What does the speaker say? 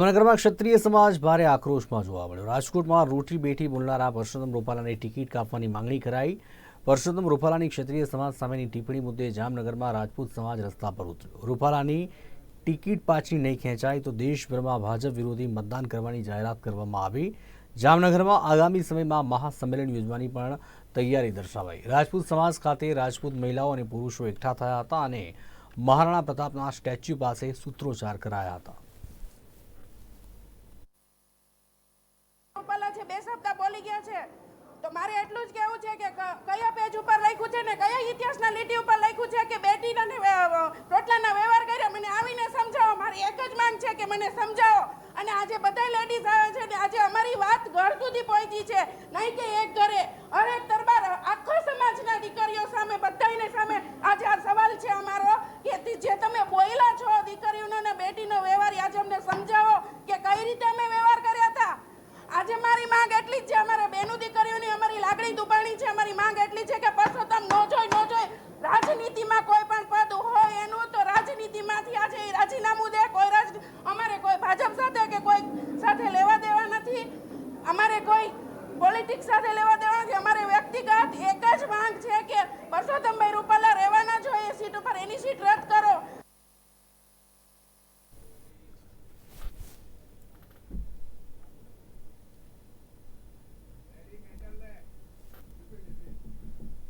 જામનગરમાં ક્ષત્રિય સમાજ ભારે આક્રોશમાં જોવા મળ્યો. રાજકોટમાં રોટી બેઠી બોલનારા પરસોત્તમ રૂપાલાની ટિકિટ કાપવાની માંગણી કરાઈ. પરસોત્તમ રૂપાલાની ક્ષત્રિય સમાજ સામેની ટિપ્પણી મુદ્દે જામનગરમાં રાજપૂત સમાજ રસ્તા પર ઉતર્યો. રૂપાલાની ટિકિટ પાછી નહીં ખેંચાય તો દેશભરમાં ભાજપ વિરોધી મતદાન કરવાની જાહેરાત કરવામાં આવી. જામનગરમાં આગામી સમયમાં મહાસંમેલન યોજવાની પણ તૈયારી દર્શાવાઈ. રાજપૂત સમાજ ખાતે રાજપૂત મહિલાઓ અને પુરુષો એકઠા થયા હતા અને મહારાણા પ્રતાપના સ્ટેચ્યુ પાસે સૂત્રોચ્ચાર કરાયા હતા રૂપાલા છે બે શબ્દ બોલી ગયા છે. તો મારે એટલું જ કહેવું છે કે કયા પેજ ઉપર લખ્યું છે ને કયા ઇતિહાસના લીટી ઉપર લખ્યું છે કે બેટીના રોટલાના વ્યવહાર કર્યા? મને આવીને સમજાવો. મારી એક જ માંગ છે કે મને સમજાવો. અને આજે બધા લેડીઝ આવે છે ને આજે અમારી વાત ઘર સુધી પહોંચી છે. નહીં કે એક ઘરે. હરેક દરબાર આખો સમાજના દીકરીઓ સામે બધાયને સામે આજે આ સવાલ છે અમારો કે તી- જે તમે બોયલા છો દીકરીઓનો ને બેટીનો વ્યવહાર એ આજે અમને સમજાવો કે કઈ રીતે અમે વ્યવહાર કર્યા હતા આજે મારી માંગ એટલી જ છે, અમારે બેનું દીકરીઓની અમારી લાગણી દુબાણી છે, અમારી માંગ એટલી છે કે પરસોત્તમ નો જોઈ નો જોઈ. રાજનીતિમાં કોઈ પણ પદ હોય એનું તો રાજનીતિમાંથી આજે એ રાજીનામું દે, કોઈ રાજ, અમારે કોઈ ભાજપ સાથે કે કોઈ સાથે લેવા દેવા નથી. અમારે કોઈ પોલિટિક્સ સાથે લેવા દેવા નથી. અમારે વ્યક્તિગત એક જ માંગ છે કે પરસોત્તમભાઈ રૂપાલા રહેવાના જોઈએ સીટ ઉપર, એની સીટ રદ કરો